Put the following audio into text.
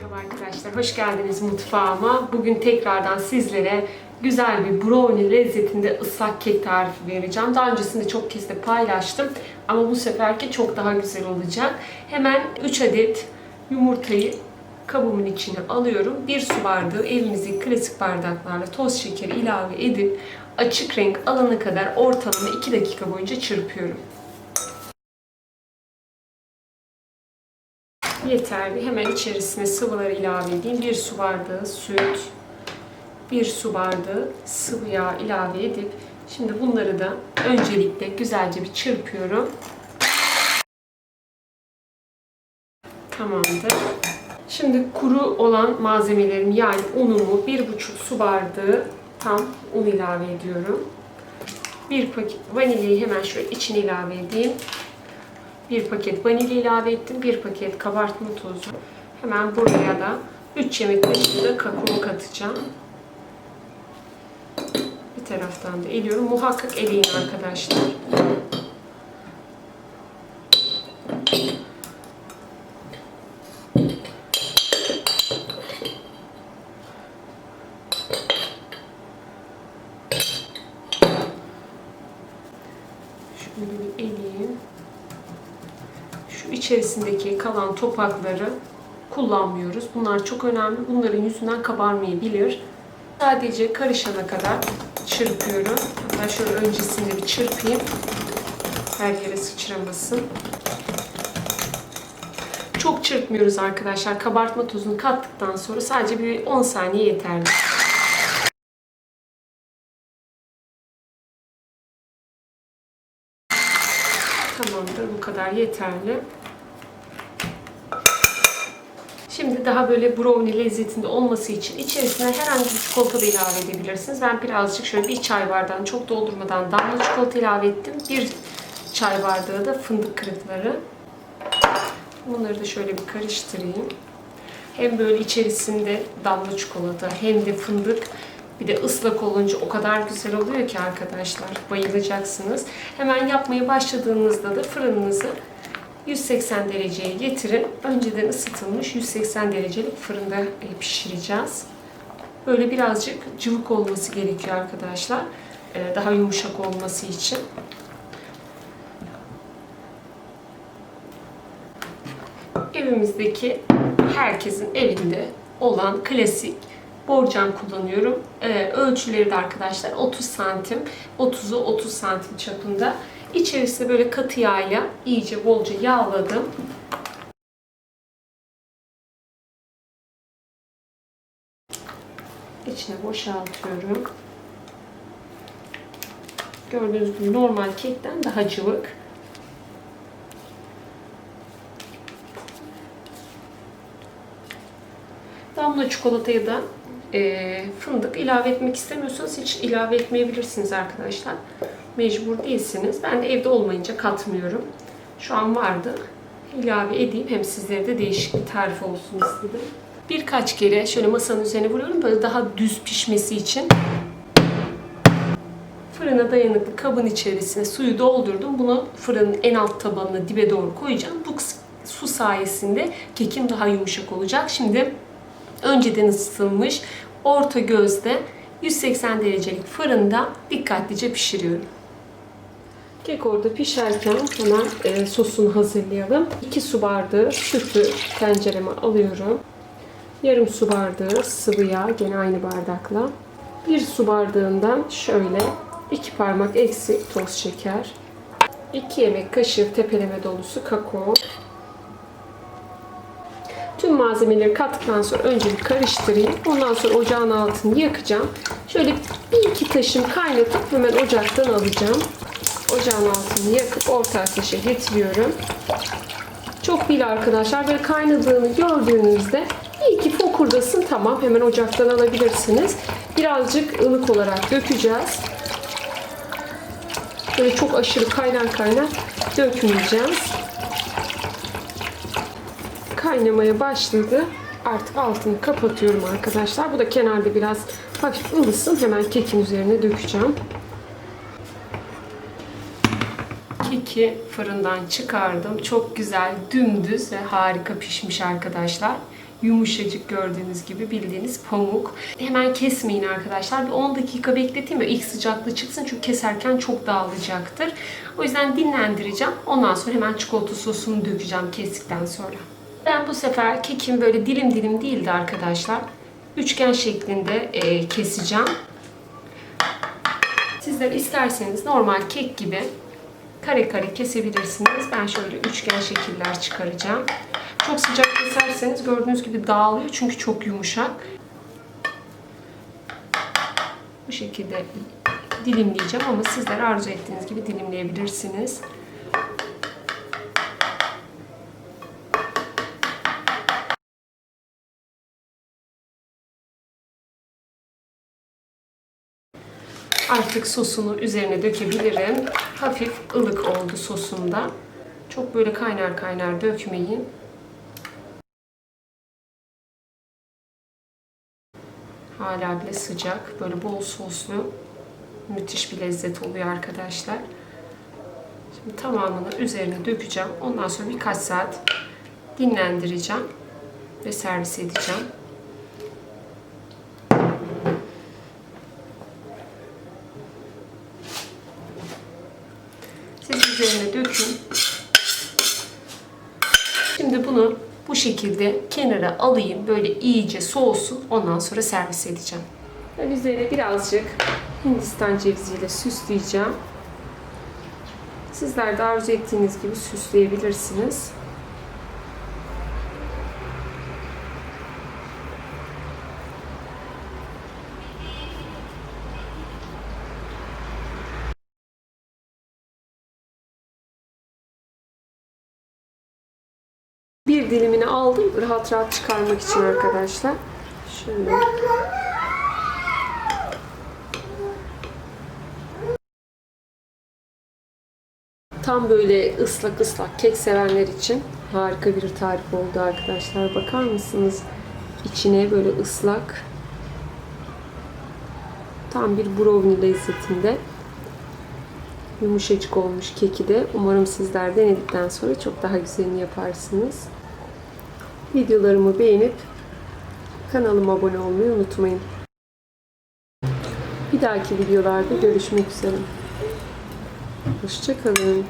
Merhaba arkadaşlar, hoş geldiniz mutfağıma. Bugün tekrardan sizlere güzel bir brownie lezzetinde ıslak kek tarifi vereceğim. Daha öncesinde çok kez de paylaştım ama bu seferki çok daha güzel olacak. Hemen 3 adet yumurtayı kabımın içine alıyorum. 1 su bardağı evimizdeki klasik bardaklarla toz şekeri ilave edip açık renk alana kadar ortalama 2 dakika boyunca çırpıyorum. Yeterli. Hemen içerisine sıvıları ilave edeyim. 1 su bardağı süt, 1 su bardağı sıvı yağ ilave edip şimdi bunları da öncelikle güzelce bir çırpıyorum. Tamamdır. Şimdi kuru olan malzemelerim yani unumu 1,5 su bardağı tam un ilave ediyorum. Bir paket vanilyayı hemen şöyle içine ilave edeyim. Bir paket vanilya ilave ettim. Bir paket kabartma tozu. Hemen buraya da 3 yemek kaşığı da kakao katacağım. Bir taraftan da eliyorum. Muhakkak eleyin arkadaşlar. Şöyle bir eleyeyim şu içerisindeki kalan topakları kullanmıyoruz. Bunlar çok önemli. Bunların yüzünden kabarmayabilir. Sadece karışana kadar çırpıyorum. Hatta şöyle öncesinde bir çırpayım. Her yere sıçramasın. Çok çırpmıyoruz arkadaşlar. Kabartma tozunu kattıktan sonra sadece bir 10 saniye yeterli. Tamamdır. Bu kadar yeterli. Şimdi daha böyle brownie lezzetinde olması için içerisine herhangi bir çikolata da ilave edebilirsiniz. Ben birazcık şöyle bir çay bardağını çok doldurmadan damla çikolata ilave ettim. Bir çay bardağı da fındık kırıkları. Bunları da şöyle bir karıştırayım. Hem böyle içerisinde damla çikolata hem de fındık bir de ıslak olunca o kadar güzel oluyor ki arkadaşlar. Bayılacaksınız. Hemen yapmaya başladığınızda da fırınınızı 180 dereceye getirin. Önceden ısıtılmış 180 derecelik fırında pişireceğiz. Böyle birazcık cıvık olması gerekiyor arkadaşlar. Ee, Daha yumuşak olması için. Evimizdeki herkesin evinde olan klasik borcam kullanıyorum. Ee, ölçüleri de arkadaşlar 30 santim, 30'u 30 santim çapında. İçerisine böyle katı yağla iyice bolca yağladım. İçine boşaltıyorum. Gördüğünüz gibi normal kekten daha cıvık. Damla çikolatayı da e, fındık ilave etmek istemiyorsanız hiç ilave etmeyebilirsiniz arkadaşlar. Mecbur değilsiniz. Ben de evde olmayınca katmıyorum. Şu an vardı. İlave edeyim. Hem sizlere de değişik bir tarif olsun istedim. Birkaç kere şöyle masanın üzerine vuruyorum. Böyle daha düz pişmesi için. Fırına dayanıklı kabın içerisine suyu doldurdum. Bunu fırının en alt tabanına dibe doğru koyacağım. Bu su sayesinde kekim daha yumuşak olacak. Şimdi önceden ısıtılmış orta gözde 180 derecelik fırında dikkatlice pişiriyorum. Kek orada pişerken hemen e, sosunu hazırlayalım. 2 su bardağı sütü tencereme alıyorum. Yarım su bardağı sıvı yağ gene aynı bardakla. 1 su bardağından şöyle 2 parmak eksik toz şeker. 2 yemek kaşığı tepeleme dolusu kakao. Tüm malzemeleri kattıktan sonra önce bir karıştırayım. Ondan sonra ocağın altını yakacağım. Şöyle bir iki taşım kaynatıp hemen ocaktan alacağım. Ocağın altını yakıp orta ateşe getiriyorum. Çok değil arkadaşlar. Böyle kaynadığını gördüğünüzde bir iki fokurdasın. Tamam hemen ocaktan alabilirsiniz. Birazcık ılık olarak dökeceğiz. Böyle çok aşırı kaynar kaynar dökmeyeceğiz kaynamaya başladı. Artık altını kapatıyorum arkadaşlar. Bu da kenarda biraz hafif ılısın. Hemen kekin üzerine dökeceğim. Keki fırından çıkardım. Çok güzel, dümdüz ve harika pişmiş arkadaşlar. Yumuşacık gördüğünüz gibi bildiğiniz pamuk. Hemen kesmeyin arkadaşlar. Bir 10 dakika bekleteyim ve ilk sıcaklığı çıksın. Çünkü keserken çok dağılacaktır. O yüzden dinlendireceğim. Ondan sonra hemen çikolata sosunu dökeceğim kestikten sonra. Ben bu sefer kekim böyle dilim dilim değildi arkadaşlar. Üçgen şeklinde e, keseceğim. Sizler isterseniz normal kek gibi kare kare kesebilirsiniz. Ben şöyle üçgen şekiller çıkaracağım. Çok sıcak keserseniz gördüğünüz gibi dağılıyor çünkü çok yumuşak. Bu şekilde dilimleyeceğim ama sizler arzu ettiğiniz gibi dilimleyebilirsiniz. Artık sosunu üzerine dökebilirim. Hafif ılık oldu sosunda. Çok böyle kaynar kaynar dökmeyin. Hala bile sıcak. Böyle bol soslu. Müthiş bir lezzet oluyor arkadaşlar. Şimdi tamamını üzerine dökeceğim. Ondan sonra birkaç saat dinlendireceğim. Ve servis edeceğim. Siz üzerine dökün. Şimdi bunu bu şekilde kenara alayım. Böyle iyice soğusun. Ondan sonra servis edeceğim. Ben üzerine birazcık Hindistan ceviziyle süsleyeceğim. Sizler de arzu ettiğiniz gibi süsleyebilirsiniz. Dilimini aldım rahat rahat çıkarmak için arkadaşlar. Şöyle. Tam böyle ıslak ıslak kek sevenler için harika bir tarif oldu arkadaşlar. Bakar mısınız? İçine böyle ıslak tam bir brownie lezzetinde yumuşacık olmuş keki de. Umarım sizler denedikten sonra çok daha güzelini yaparsınız. Videolarımı beğenip kanalıma abone olmayı unutmayın. Bir dahaki videolarda görüşmek üzere. Hoşçakalın.